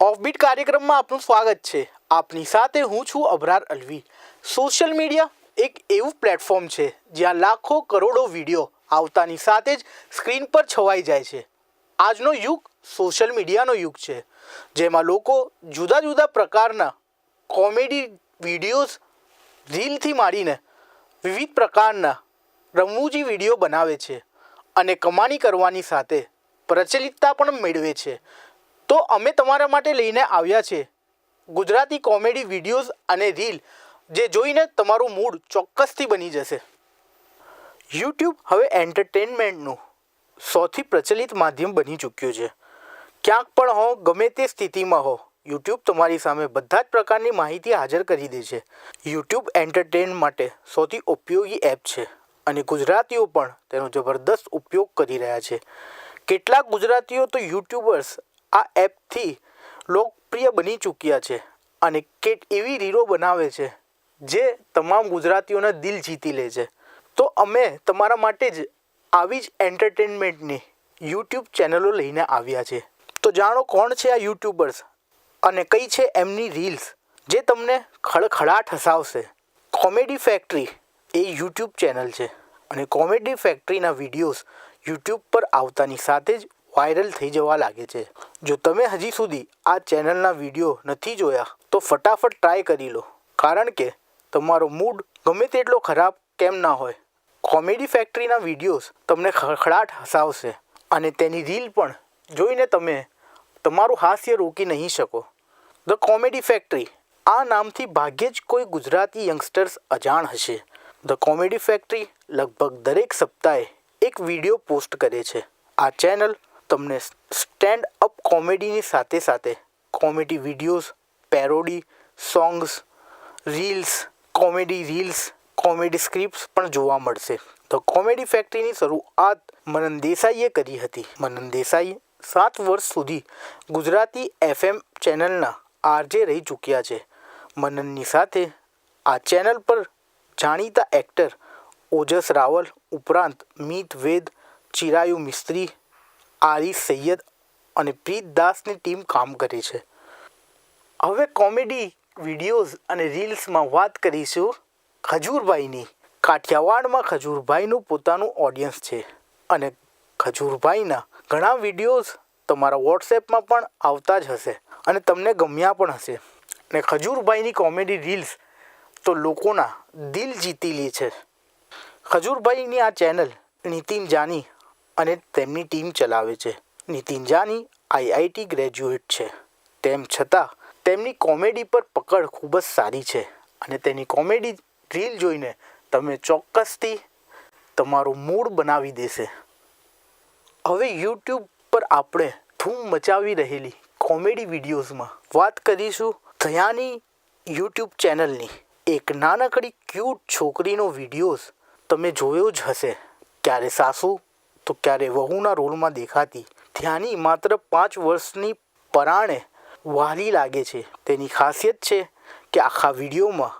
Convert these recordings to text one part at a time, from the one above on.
Offbeat કાર્યક્રમમાં આપનું સ્વાગત છે. આપની સાથે હું છું અબરાર અલવી. સોશિયલ મીડિયા એક એવું પ્લેટફોર્મ છે, જ્યાં લાખો કરોડો વીડિયો આવતાની સાથે જ સ્ક્રીન પર છવાઈ જાય છે. આજનો યુગ સોશિયલ મીડિયાનો યુગ છે, જેમાં લોકો જુદા જુદા પ્રકારના કોમેડી વિડીયોઝ રીલથી માંડીને વિવિધ પ્રકારના રમૂજી વીડિયો બનાવે છે અને કમાણી કરવાની સાથે પ્રચલિતતા પણ મેળવે છે. તો અમે તમારા માટે લઈને આવ્યા છે. ગુજરાતી કોમેડી વિડીયોઝ અને રીલ જે જોઈને તમારું મૂડ ચોક્કસથી બની જશે. યુટ્યુબ હવે એન્ટરટેનમેન્ટનું સૌથી પ્રચલિત માધ્યમ બની ચૂક્યું છે. ક્યાંક પણ હો, ગમે તે સ્થિતિમાં હો, યુટ્યુબ તમારી સામે બધા જ પ્રકારની માહિતી હાજર કરી દે છે. યુટ્યુબ એન્ટરટેન માટે સૌથી ઉપયોગી એપ છે અને ગુજરાતીઓ પણ તેનો જબરદસ્ત ઉપયોગ કરી રહ્યા છે. કેટલાક ગુજરાતીઓ તો યુટ્યુબર્સ આ એપથી લોકપ્રિય બની ચૂક્યા છે અને કેટ એવી રીલો બનાવે છે જે તમામ ગુજરાતીઓના દિલ જીતી લે છે. તો અમે તમારા માટે જ આવી જ એન્ટરટેનમેન્ટની યુટ્યુબ ચેનલો લઈને આવ્યા છે. તો જાણો કોણ છે આ યુટ્યુબર્સ અને કઈ છે એમની રીલ્સ જે તમને ખડખડાટ હસાવશે. કોમેડી ફેક્ટરી એ યુટ્યુબ ચેનલ છે અને કોમેડી ફેક્ટરીના વિડીયોઝ યુટ્યુબ પર આવતાની સાથે જ વાયરલ થઈ જવા લાગે છે. જો તમે હજી સુધી આ ચેનલના વીડિયો નથી જોયા, તો ફટાફટ ટ્રાય કરી લો. કારણ કે તમારો મૂડ ગમે તેટલો ખરાબ કેમ ના હોય. કોમેડી ફેક્ટરીના વિડીયોઝ તમને ખડખડાટ હસાવશે અને તેની રીલ પણ જોઈને તમે તમારું હાસ્ય રોકી નહીં શકો. ધ કોમેડી ફેક્ટરી આ નામથી ભાગ્યે જ કોઈ ગુજરાતી યંગસ્ટર્સ અજાણ હશે. ધ કોમેડી ફેક્ટરી લગભગ દરેક સપ્તાહે એક વીડિયો પોસ્ટ કરે છે. આ ચેનલ તમને સ્ટેન્ડ કોમેડીની સાથે સાથે comedy videos, parody, songs, reels, comedy reels, comedy scripts પણ જોવા મળશે. તો કોમેડી ફેક્ટરીની શરૂઆત મનન દેસાઈએ કરી હતી. મનન દેસાઈ સાત વર્ષ સુધી ગુજરાતી એફએમ ચેનલના આરજે રહી ચૂક્યા છે. મનનની સાથે આ ચેનલ પર જાણીતા એક્ટર ઓજસ રાવલ ઉપરાંત મીત વેદ, ચિરાયુ મિસ્ત્રી આરિફ સૈયદ અને પ્રીત દાસની ટીમ કામ કરી છે. હવે કોમેડી, વિડીયોઝ અને રીલ્સમાં વાત કરીશું ખજૂરભાઈની. કાઠિયાવાડમાં ખજૂરભાઈનું પોતાનું ઓડિયન્સ છે અને ખજૂરભાઈના ઘણા વિડીયોઝ તમારા વોટ્સએપમાં પણ આવતા જ હશે અને તમને ગમ્યા પણ હશે. અને ખજૂરભાઈની કોમેડી રીલ્સ તો લોકોના દિલ જીતી લે છે. ખજૂરભાઈની આ ચેનલ નીતિન જાની અને તેમની ટીમ ચલાવે છે. નીતિન જાની આઈઆઈટી ગ્રેજ્યુએટ છે. તેમ છતાં, તેમની કોમેડી પર પકડ ખૂબ જ સારી છે અને તેની કોમેડી રીલ જોઈને તમે ચોક્કસથી તમારું મૂડ બનાવી દેશે. હવે યુટ્યુબ પર આપણે ધૂમ મચાવી રહેલી કોમેડી વિડીયોઝમાં વાત કરીશું થયાની યુટ્યુબ ચેનલની. એક નાનકડી ક્યુટ છોકરીનો વિડીયોઝ તમે જોયો જ હશે. ક્યારે સાસુ તો ક્યારે વહુના રોલમાં દેખાતી ધ્યાની માત્ર પાંચ વર્ષની પરાણે વાલી લાગે છે. તેની ખાસિયત છે કે આખા વિડીયોમાં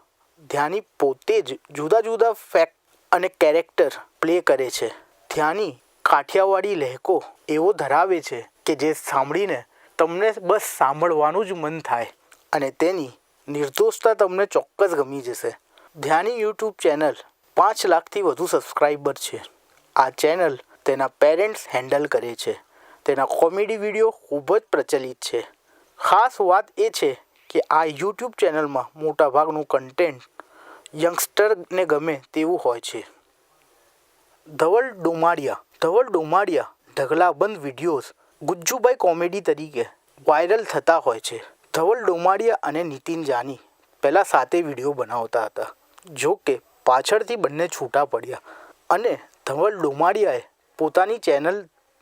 ધ્યાની પોતે જ જુદા જુદા ફેક્ટ અને કેરેક્ટર પ્લે કરે છે. ધ્યાની કાઠિયાવાડી લહેકો એવો ધરાવે છે કે જે સાંભળીને તમને બસ સાંભળવાનું જ મન થાય અને તેની નિર્દોષતા તમને ચોક્કસ ગમી જશે. ધ્યાની યુટ્યુબ ચેનલ પાંચ લાખથી વધુ સબસ્ક્રાઈબર છે. આ ચેનલ તેના પેરેન્ટ્સ હેન્ડલ કરે છે. તેના કોમેડી વીડિયો ખૂબ જ પ્રચલિત છે. ખાસ વાત એ છે કે આ યુટ્યુબ ચેનલમાં મોટાભાગનું કન્ટેન્ટ યંગસ્ટરને ગમે તેવું હોય છે. ધવલ ડોમાડિયા ધવલ ડોમાડિયા ઢગલાબંધ વિડીયોઝ ગુજ્જુભાઈ કોમેડી તરીકે વાયરલ થતા હોય છે. ધવલ ડોમાડિયા અને નીતિન જાની પહેલાં સાતે વીડિયો બનાવતા હતા, જો કે પાછળથી બંને છૂટા પડ્યા અને ધવલ ડોમાડિયાએ પોતાની ચેનલ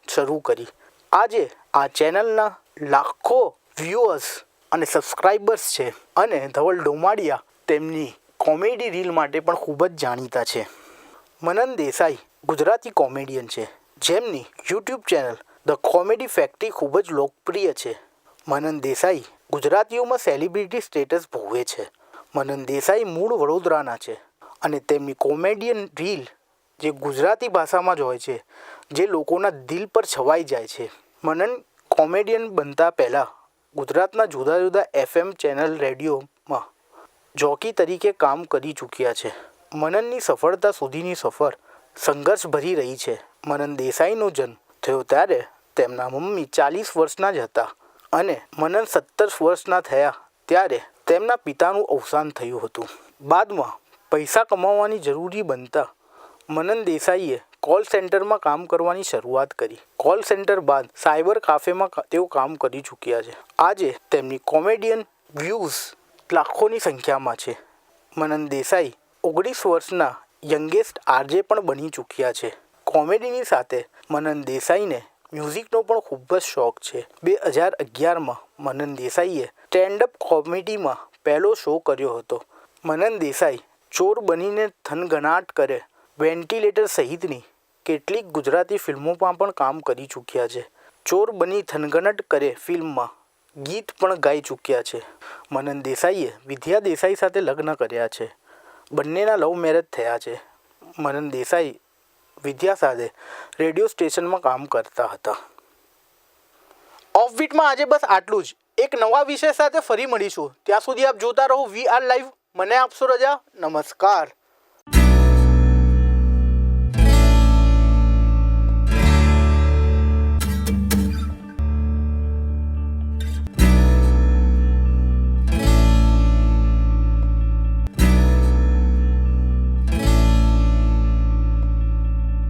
શરૂ કરી. આજે આ ચેનલના લાખો વ્યુઅર્સ અને સબસ્ક્રાઈબર્સ છે અને ધવલ ડોમાડિયા તેમની કોમેડી રીલ માટે પણ ખૂબ જ જાણીતા છે. મનન દેસાઈ ગુજરાતી કોમેડિયન છે. જેમની YouTube channel the comedy factory ખૂબ જ લોકપ્રિય છે. મનન દેસાઈ ગુજરાતીઓમાં સેલિબ્રિટી સ્ટેટસ ભોગવે છે. મનન દેસાઈ મૂળ વડોદરાના છે અને તેમની કોમેડિયન રીલ જે ગુજરાતી ભાષામાં જ હોય છે, જે લોકોના દિલ પર છવાઈ જાય છે. મનન કોમેડિયન બનતા પહેલાં ગુજરાતના જુદા જુદા એફએમ ચેનલ રેડિયોમાં જોકી તરીકે કામ કરી ચૂક્યા છે. મનનની સફળતા સુધીની સફર સંઘર્ષ ભરી રહી છે. મનન દેસાઈનો જન્મ થયો ત્યારે તેમના મમ્મી ચાલીસ વર્ષના જ હતા અને મનન સત્તર વર્ષના થયા ત્યારે તેમના પિતાનું અવસાન થયું હતું. બાદમાં પૈસા કમાવવાની જરૂરી બનતા મનન દેસાઈએ કોલ સેન્ટરમાં કામ કરવાની શરૂઆત કરી. કોલ સેન્ટર બાદ સાયબર કાફેમાં તેઓ કામ કરી ચૂક્યા છે. આજે તેમની કોમેડિયન વ્યૂઝ લાખોની સંખ્યામાં છે. મનન દેસાઈ ઓગણીસ વર્ષના યંગેસ્ટ આરજે પણ બની ચૂક્યા છે. કોમેડીની સાથે મનન દેસાઈને મ્યુઝિકનો પણ ખૂબ જ શોખ છે. બે હજાર અગિયારમાં મનન દેસાઈએ સ્ટેન્ડઅપ કોમેડીમાં પહેલો શો કર્યો હતો. મનન દેસાઈ ચોર બનીને થનગનાટ કરે વેન્ટિલેટર સહિતની કેટલીક ગુજરાતી ફિલ્મોમાં પણ કામ કરી ચૂક્યા છે. ચોર બની થનગનટ કરે ફિલ્મમાં. ગીત પણ ગાઈ ચૂક્યા છે. મનન દેસાઈએ વિદ્યા દેસાઈ સાથે લગ્ન કર્યા છે. બંનેના લવ મેરેજ થયા છે. મનન દેસાઈ વિદ્યા સાથે રેડિયો સ્ટેશનમાં કામ કરતા હતા. ઓફબીટમાં આજે બસ આટલું જ. એક નવા વિષય સાથે ફરી મળીશું. ત્યાં સુધી આપ જોતા રહો વી આર લાઈવ. મને આપશો રજા. નમસ્કાર.